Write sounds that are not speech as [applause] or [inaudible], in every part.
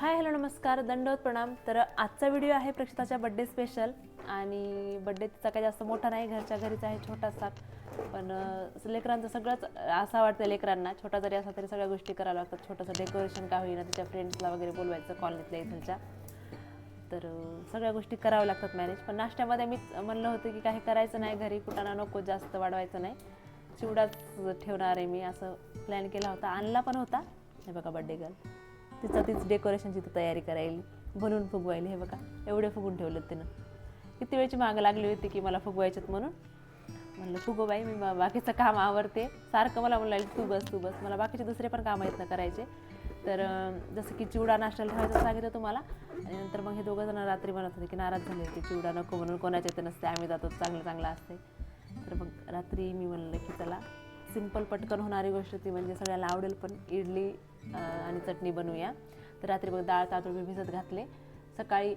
Hi hello नमस्कार. दंडवत प्रणाम. तर आजचा व्हिडिओ आहे प्रक्षिताच्या बड्डे स्पेशल आणि बड्डे तिचा काही जास्त मोठा नाही घरच्या घरीच आहे छोटासा. पण लेकरांचं सगळंच असं वाटतं लेकरांना. छोटा जरी असा तरी सगळ्या गोष्टी कराव्या लागतात. छोटंसं डेकोरेशन का होईना तिच्या फ्रेंड्सला वगैरे बोलवायचं कॉलनीतल्या इथलच्या. तर सगळ्या गोष्टी कराव्या लागतात मॅनेज पण नाश्त्यामध्ये मीच म्हणलं होतं की काही करायचं नाही घरी कुठाना नको जास्त वाढवायचं नाही. चिवडाच ठेवणार आहे मी असं प्लॅन केला होता. आणला पण होता. हे बघा बड्डे गर्ल तिचं तीच डेकोरेशनची ती तयारी करायली. बनवून फुगवायली. हे बघा एवढे फुगून ठेवलं तिनं. किती वेळची मागं लागली होती की मला फुगवायच्यात म्हणून? म्हणलं फुगो बाई मी बाकीचं काम आवडते सारखं मला म्हणलं तू बस तू बस. मला बाकीचे दुसरे पण कामं आहेत ना करायचे. तर जसं की चिवडा नाश्त्याला ठेवायचं सांगितलं तुम्हाला. आणि नंतर मग हे दोघं जण रात्री म्हणत होते की नाराज झाले होते. चिवडा नको म्हणून कोणाच्या ते नसते आम्ही जातो चांगलं चांगलं असते. तर मग रात्री मी म्हणलं की चला सिंपल पटकन होणारी गोष्ट ती म्हणजे सगळ्याला आवडेल पण इडली आणि चटणी बनवूया. तर रात्री बघ डाळ तांदूळ मी भिजत घातले. सकाळी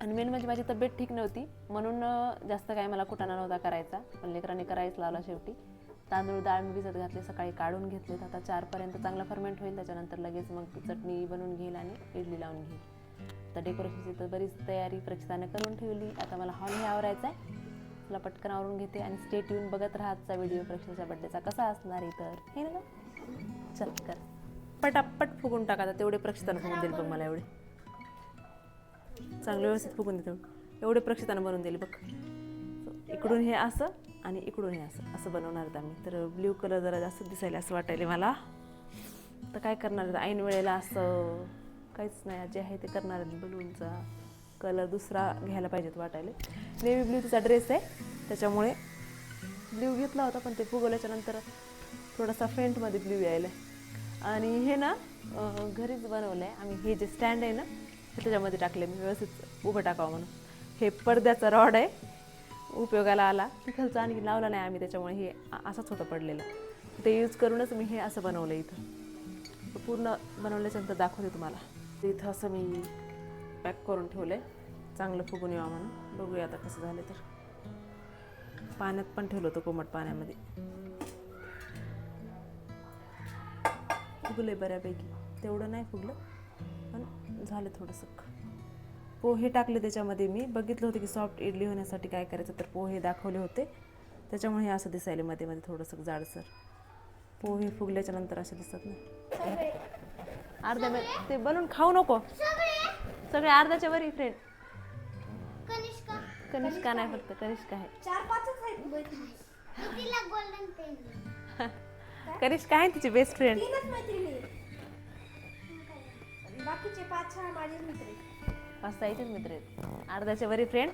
आणि मेन म्हणजे माझी तब्येत ठीक नव्हती. म्हणून जास्त काय मला कुटाणा नव्हता करायचा. पण लेकरांनी करायच लावला शेवटी. तांदूळ डाळ मी भिजत घातले सकाळी काढून घेतलेत आता चारपर्यंत चांगलं फर्मेंट होईल. त्याच्यानंतर लगेच मग चटणी बनवून घेईल आणि इडली लावून घेईल. तर डेकोरेशनची तर बरीच तयारी प्रचितानं करून ठेवली. आता मला हॉल हे आवरायचा आहे आपला पटकन आवरून घेते आणि स्टेट येऊन बघत राहा व्हिडिओ प्रश्नाच्या बड्डेचा कसा असणार आहे तर? हे ना चल कर. पटापट फुगून टाका आता. तेवढे प्रक्षितानं फुगून देईल बघ मला एवढे. चांगले व्यवस्थित फुगून देतो एवढे प्रक्षितानं बनवून देईल बघ. इकडून हे असं आणि इकडून हे असं. असं बनवणार आहेत आम्ही. तर ब्ल्यू कलर जरा जास्त दिसायला असं वाटायला मला. तर काय करणार आहेत? ऐन वेळेला असं काहीच नाही. जे आहे ते करणार आहेत बलूनचा कलर दुसरा घ्यायला पाहिजेत वाटायला. नेव्ही ब्ल्यू तिचा ड्रेस आहे. त्याच्यामुळे ब्ल्यू घेतला होता पण ते फुगवल्याच्या नंतर थोडासा फेंटमध्ये ब्ल्यू यायला. आणि हे ना घरीच बनवलं आहे आम्ही हे जे स्टँड आहे ना हे त्याच्यामध्ये टाकले मी व्यवस्थित उभं टाकावं म्हणून. हे पडद्याचा रॉड आहे. उपयोगाला आला. तिथलचा आणखी लावला नाही आम्ही त्याच्यामुळे हे असाच असंच होतं पडलेलं. ते यूज करूनच मी हे असं बनवलं इथं. पूर्ण बनवल्याच्यानंतर दाखवते तुम्हाला. इथं असं मी पॅक करून ठेवलं आहे चांगलं फुगून यावं म्हणून. बघूया आता कसं झालं तर. पाण्यात पण ठेवलं होतं कोमट पाण्यामध्ये. फुगले बऱ्यापैकी. तेवढं नाही फुगलं पण झालं थोडंसं. पोहे टाकले त्याच्यामध्ये मी. बघितलं होतं की सॉफ्ट इडली होण्यासाठी काय करायचं तर पोहे दाखवले होते. त्याच्यामुळे हे असं दिसायले मध्ये मध्ये थोडंसं जाडसर. पोहे फुगल्याच्या नंतर असे दिसत नाही अर्ध्या मिनिट. ते बनवून खाऊ नको. सगळे अर्ध्याच्या वरी फ्रेंड कनिष्का. कनिष्का नाही फक्त कनिष्का आहे. चार पाचच आहेत तिला. गोल्डन पेन [laughs] कनिष्का आहे तिची बेस्ट फ्रेंड तीनच मैत्रिणी बाकीचे पाच सहा मित्र आहेत. पाच मित्र आहेत. अर्ध्याच्या वरी फ्रेंड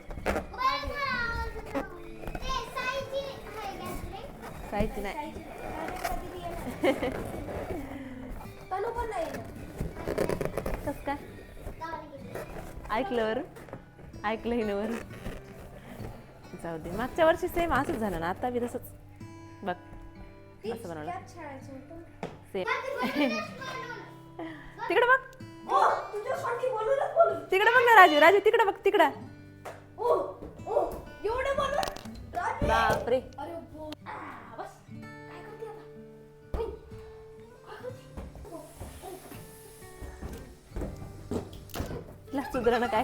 नाही. साईची- आहे. [laughs] तनू पण नाही येणार. कस काय ऐकलं बरं ऐकलं हिनं बरं जाऊ दे मागच्या वर्षी सेम असंच झालं ना आता बी तसंच. बघ असं बनवलं. सेम तिकडे बघ. तिकडे बघ ना राजू राजू तिकडे बघ तिकडं? बापरे. सुधरणं काय?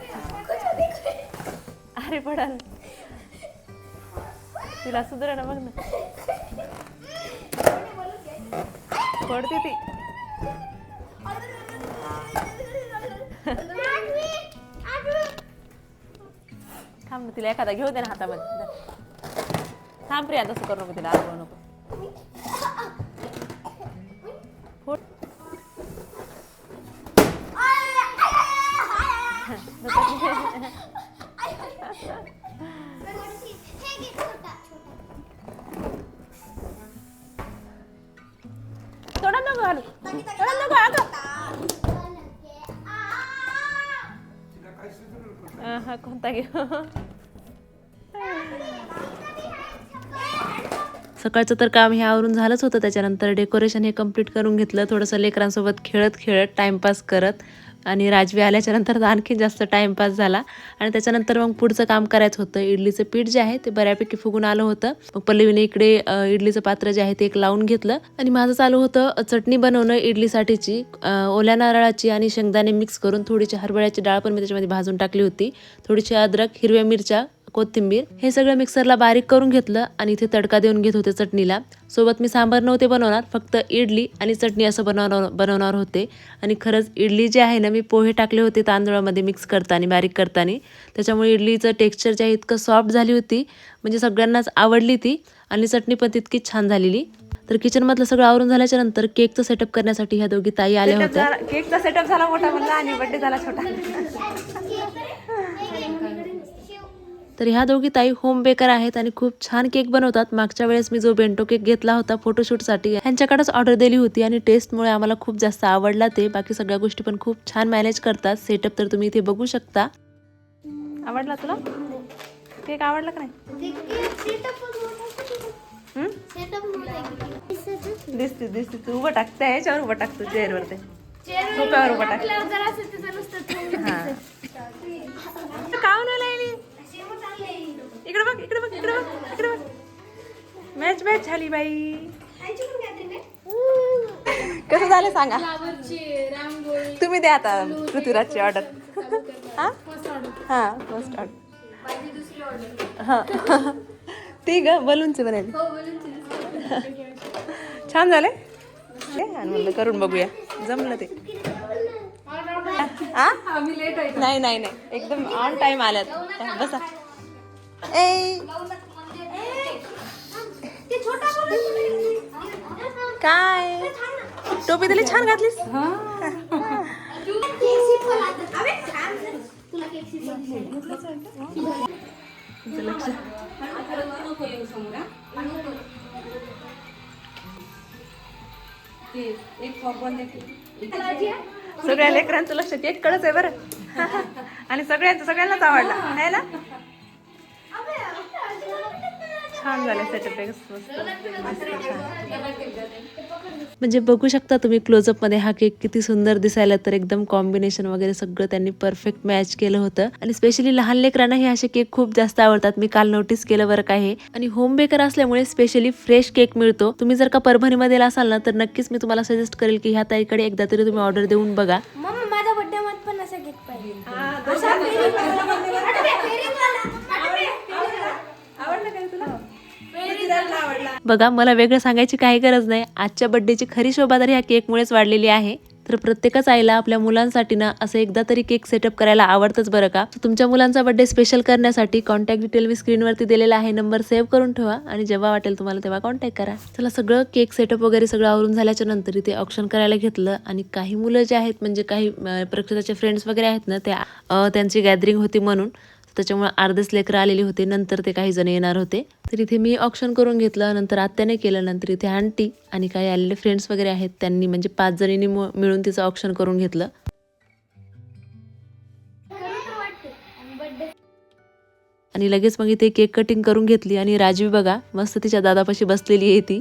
अरे पडाल. तिला सुधरणं बघ ना. पडते ती. थांब ना तिला एखादा घेऊ दे ना हातामध्ये. थांब प्रिया तसं करू नको तिला. अडवू नको. घालू नको अगं हा कोणता घेऊ सकाळचं तर काम हे आवरून झालंच होतं त्याच्यानंतर डेकोरेशन हे कंप्लीट करून घेतलं थोडंसं लेकरांसोबत खेळत खेळत टाईमपास करत. आणि राजवी आल्याच्यानंतर तर आणखी जास्त टाइमपास झाला. आणि त्याच्यानंतर मग पुढचं काम करायचं होतं. इडलीचं पीठ जे आहे ते बऱ्यापैकी फुगून आलं होतं. मग पल्लवीने इकडे इडलीचं पात्र जे आहे ते एक लावून घेतलं. आणि माझं चालू होतं चटणी बनवणं इडलीसाठीची. ओल्या नारळाची आणि शेंगदाणे मिक्स करून थोडीशी हरभऱ्याची डाळ पण मी त्याच्यामध्ये भाजून टाकली होती. थोडीशी अद्रक हिरव्या मिरच्या कोथिंबीर हे सगळं मिक्सरला बारीक करून घेतलं आणि इथे तडका देऊन घेत होते चटणीला. सोबत मी सांबार नव्हते बनवणार फक्त इडली आणि चटणी असं बनवणार बनवणार होते. आणि खरंच इडली जी आहे ना मी पोहे टाकले होते तांदूळामध्ये मिक्स करताना बारीक करताना. त्याच्यामुळे इडलीचं टेक्स्चर जे आहे इतकं सॉफ्ट झाली होती. म्हणजे सगळ्यांनाच आवडली ती आणि चटणी पण तितकी छान झालेली. तर किचनमधलं सगळं आवरून झाल्याच्यानंतर केकचं सेटअप करण्यासाठी ह्या दोघी ताई आल्या होत्या. केकचा सेटअप झाला मोठा म्हणला आणि बर्थडे झाला छोटा. तर ह्या दोघी ताई होम बेकर आहेत आणि खूप छान केक बनवतात. मागच्या वेळेस मी जो बेंटो केक घेतला होता फोटोशूटसाठी ह्यांच्याकडेच ऑर्डर दिली होती आणि टेस्टमुळे आम्हाला खूप जास्त आवडला ते. बाकी सगळ्या गोष्टी पण खूप छान मॅनेज करतात. सेटअप तर तुम्ही इथे बघू शकता. आवडला तुला? केक आवडला का नाही? दिसते दिसते. तू उभं टाकते ह्याच्यावर उभं टाकतो चेअरवर ते. सोप्यावर उभं हा. काऊन बघ इकडे बघ इकडे बघ इकडे बघ. मॅच मॅच झाली बाई. कसं झालं सांगा? तुम्ही द्या आता पृथ्वीराजची ऑर्डर हा? हा फर्स्ट ऑर्डर हा. ती ग बलूनचे बनवले छान झाले? आणि म्हणलं करून बघूया. जमलं ते? नाही नाही नाही. एकदम ऑन टाइम आल्यात. बसा. ए काय? टोपी दिली छान घातलीस? सगळ्या लेकरांचं लक्ष केक कडच आहे बरं. आणि सगळ्यांचं सगळ्यांनाच आवडला. आहे ना? छान झालं सेटअप म्हणजे बघू शकता तुम्ही क्लोजअपमध्ये हा केक किती सुंदर दिसायला तर एकदम कॉम्बिनेशन वगैरे सगळं त्यांनी परफेक्ट मॅच केलं होतं. आणि स्पेशली लहान लेकरांना हे असे केक खूप जास्त आवडतात. मी काल नोटीस केलं बरं काय हे. आणि होम बेकर असल्यामुळे स्पेशली फ्रेश केक मिळतो. तुम्ही जर का परभणीमध्ये असाल ना तर नक्कीच मी तुम्हाला सजेस्ट करेल की ह्या ताईकडे एकदा तरी तुम्ही ऑर्डर देऊन बघा. मम्मा माझ्या बर्थडे मध्ये पण असा केक पाहिजे. बघा मला वेगळं सांगायची काही गरज नाही. आजच्या बड्डेची खरी शोभा तर ह्या केकमुळेच वाढलेली आहे. तर प्रत्येकच आईला आपल्या मुलांसाठी ना असं एकदा तरी केक सेटअप करायला आवडतंच बरं का? तुमच्या मुलांचा बर्थडे स्पेशल करण्यासाठी कॉन्टॅक्ट डिटेल मी स्क्रीनवरती दिलेला आहे. नंबर सेव्ह करून ठेवा आणि जेव्हा वाटेल तुम्हाला तेव्हा कॉन्टॅक्ट करा. चला सगळं केक सेटअप वगैरे सगळं आवरून झाल्याच्यानंतर इथे ऑप्शन करायला घेतलं आणि काही मुलं जे आहेत म्हणजे काही प्रक्षताचे फ्रेंड्स वगैरे आहेत ना त्या त्यांची गॅदरिंग होती म्हणून त्याच्यामुळे अर्धेच लेकरं आलेली होते नंतर ते काही जण येणार होते. तर इथे मी ऑप्शन करून घेतलं नंतर आत्याने केलं नंतर इथे आंटी आणि काही आलेले फ्रेंड्स वगैरे आहेत त्यांनी म्हणजे पाच जणींनी मिळून तिचं ऑप्शन करून घेतलं. आणि लगेच मग इथे केक कटिंग करून घेतली आणि राजवी बघा मस्त तिच्या दादापाशी बसलेली आहे ती.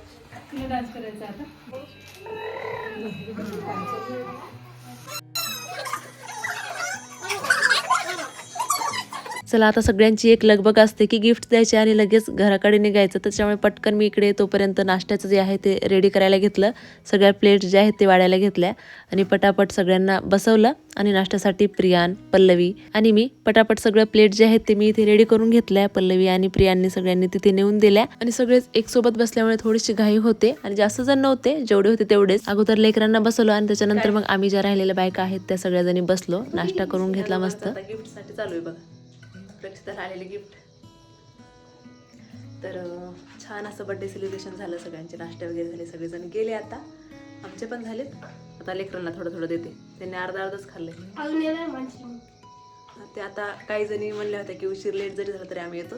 तुला डान्स करायचा आता. चला आता सगळ्यांची एक लगबग असते की गिफ्ट द्यायची आणि लगेच घराकडे निघायचं. त्याच्यामुळे पटकन मी इकडे तोपर्यंत नाश्त्याचं जे आहे ते रेडी करायला घेतलं. सगळ्या प्लेट्स जे आहेत ते वाढायला घेतल्या. आणि पटापट सगळ्यांना बसवलं आणि नाश्त्यासाठी प्रियान पल्लवी आणि मी पटापट सगळं प्लेट जे आहेत ते मी इथे रेडी करून घेतल्या. पल्लवी आणि प्रियांनी सगळ्यांनी तिथे नेऊन दिल्या. आणि सगळेच एक सोबत बसल्यामुळे थोडीशी घाई होते आणि जास्त जण नव्हते जेवढे होते तेवढेच. अगोदर लेकरांना बसवलं आणि त्याच्यानंतर मग आम्ही ज्या राहिलेल्या बायका आहेत त्या सगळ्याजणी बसलो. नाश्ता करून घेतला मस्त. गिफ्टसाठी चालू आहे बघा. प्रक्षिताला आलेले गिफ्ट तर छान असं बड्डे सेलिब्रेशन झालं सगळ्यांचे नाश्ते वगैरे झाले सगळेजण गेले आता. आमचे पण झालेत. आता लेकरांना थोडं थोडं देते. त्यांनी अर्धा अर्धच खाल्ले ते आता काही जणी म्हणल्या होत्या की उशीर लेट जरी झाला तरी आम्ही येतो.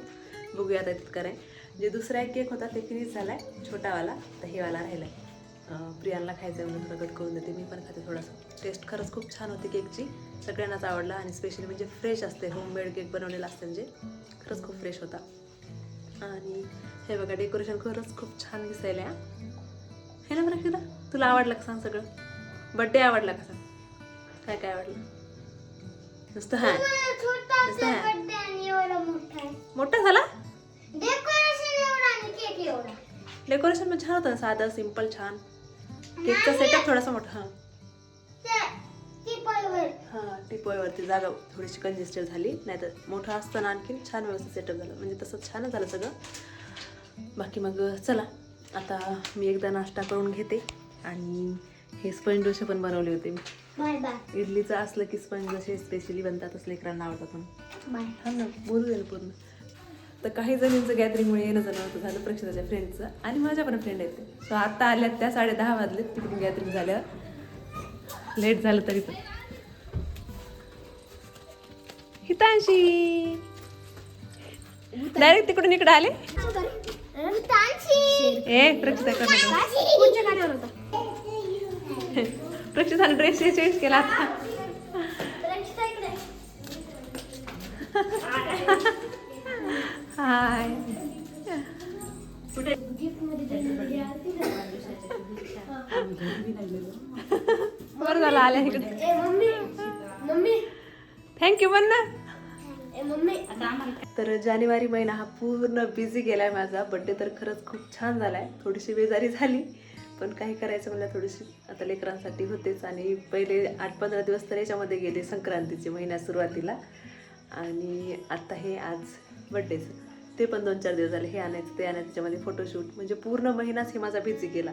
बघूया आता तिथं कराय जे दुसरा एक केक होता ते फिनिश झालाय. छोटावाला तर हे वाला राहिलाय. अं, प्रियांना खायचं म्हणून थोडं कट करून देते. मी पण खाते थोडासा. टेस्ट खरंच खूप छान होती केकची सगळ्यांनाच आवडला आणि स्पेशली म्हणजे फ्रेश असते. होममेड केक बनवलेला असते म्हणजे खरंच खूप फ्रेश होता. आणि हे बघा डेकोरेशन खरंच खूप छान दिसायला हा. हे ना बरं किदा तुला आवडलं का सांग सगळं? बड्डे आवडला का सांग? काय काय आवडलं? नुसतं हा छोटा नुसतं मोठा झाला? डेकोरेशन पण छान होतं साधं सिंपल छान. केकचा सेटअप थोडासा मोठा हां. हां टिपोयवरती जागा थोडीशी कंजेस्टेड झाली नाही तर मोठं असताना आणखी छान व्यवस्थित सेटअप झालं. म्हणजे तसं छानच झालं सगळं. बाकी मग चला आता मी एकदा नाश्ता करून घेते आणि हे स्पंज डोसे पण बनवले होते मी. इडलीचं असलं की स्पंज जसे स्पेशली बनतातच लेकरांना आवडतात म्हणून. बोलू दे पूर्ण. तर काही जणींचं गॅदरिंगमुळे येणं जाणं होतं झालं प्रक्षिताच्या फ्रेंडचं आणि माझ्या पण फ्रेंड आहेत ते. सो आता आल्यात त्या साडे दहा वाजलेत तिकडून गॅदरिंग झाल्यावर. लेट झालं तरी पण. हितांशी. डायरेक्ट तिकडून इकडे आले? ए प्रक्षिता प्रक्षिताने ड्रेस चेंज केला आता. [laughs] बरं झालं आल्या इकडे. मम्मी. मम्मी. थँक्यू ना ए मम्मी. आता आम्हाला तर जानेवारी महिना हा पूर्ण बिझी गेलाय माझा. बड्डे तर खरंच खूप छान झालाय. थोडीशी बेजारी झाली पण काही करायचं म्हणलं थोडीशी आता लेकरांसाठी होतेच आणि पहिले आठ पंधरा दिवस तर याच्यामध्ये गेले संक्रांतीचे महिन्यात सुरुवातीला. आणि आता हे आज बड्डेचं ते पण दोन चार दिवस झाले हे आणायचं ते आणायचं त्याच्यामध्ये फोटोशूट म्हणजे पूर्ण महिनाच हे माझा बिझी गेला.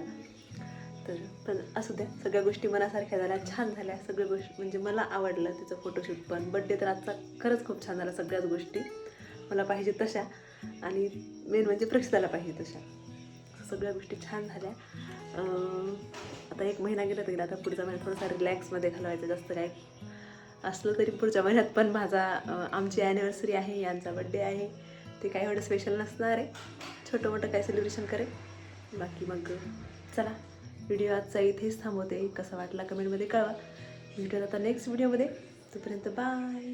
तर पण असू द्या सगळ्या गोष्टी मनासारख्या झाल्या छान झाल्या सगळ्या गोष्टी म्हणजे मला आवडलं त्याचं फोटोशूट पण. बड्डे तर आजचा खरंच खूप छान झाला सगळ्याच गोष्टी. मला पाहिजे तशा. आणि मेन म्हणजे प्रेक्षकाला पाहिजे तशा. सगळ्या गोष्टी छान झाल्या. आता एक महिना गेला तर गेला आता पुढचा महिना थोडासा रिलॅक्समध्ये घालवायचं जास्त काय असलं तरी पुढच्या महिन्यात पण माझा आमची ॲनिव्हर्सरी आहे यांचा बड्डे आहे. ते काही एवढं स्पेशल नसणार आहे. छोटं मोठं काय सेलिब्रेशन करेल. बाकी मग चला. व्हिडिओ आजचा इथेच थांबवते. कसा वाटला कमेंटमध्ये कळवा. भेटूया आता नेक्स्ट व्हिडिओमध्ये तोपर्यंत बाय